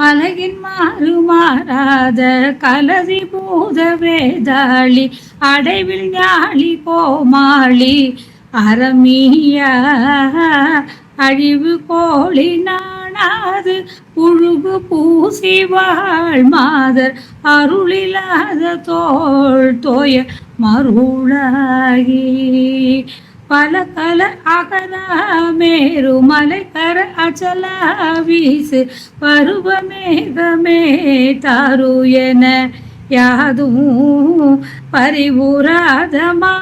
அழகின் மாறுமாறாத கலதி பூத வேதாளி அடைவில் ஞாழி கோமாளி அறமீயா அழிவு கோழி நாணாது புழுகு பூசி வாழ் மாதர் அருளில்லாத தோல் தோய மருளாகி. பல கல அகல மலை கர அச்சல வீசு பருவமேகமே தாரு என யாதும் பரிபுராதமா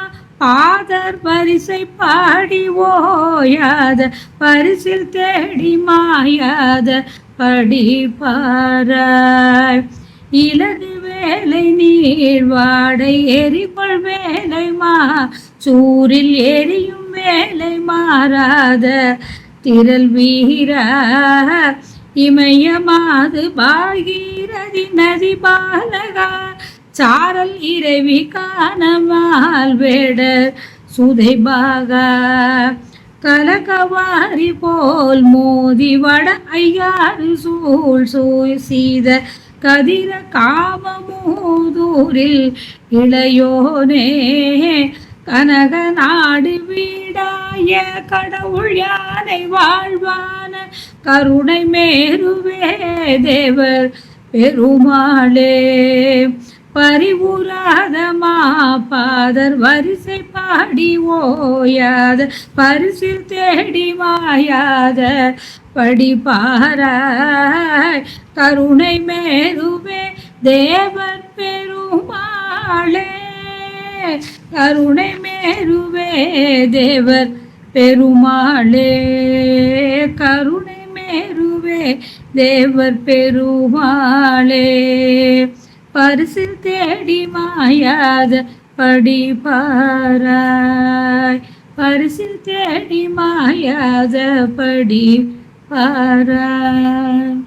ஆதர் பரிசை பாடி ஓயாத பரிசில் தேடி மாயாத படிப்பாராய் இலகு வேலை நீர் வாடை எரிபொள் வேலை மா சூரில் எரியும் வேலை மாறாத திரள் வீரா இமயமாது பாகீரதி நதி பாலகா. சாரல் இறைவி காணமால் வேடர் சுதைபாகா கலகவாரி போல் மோதி வட ஐயாறு சூழ் சூழ் சீத கதிர காமமூதூரில் இளையோனே. கனக நாடு வீடாய கடவுள் யானை வாழ்வான கருணை மேருவே தேவர் பெருமாளே. பரிவுராத மாபாதர் வரிசை பாடி ஓயாத பரிசில் தேடி மாயாத படிப்பாராய். கருணை மேருவே தேவர் பெருமாளே. கருணை மேருவே தேவர் பெருமாளே. கருணை மேருவே தேவர் பெருமாளே. பரிசில் தேடி மாயாத படிப்பாராய் பரிசில் தேடி மாயாத படி பாராய்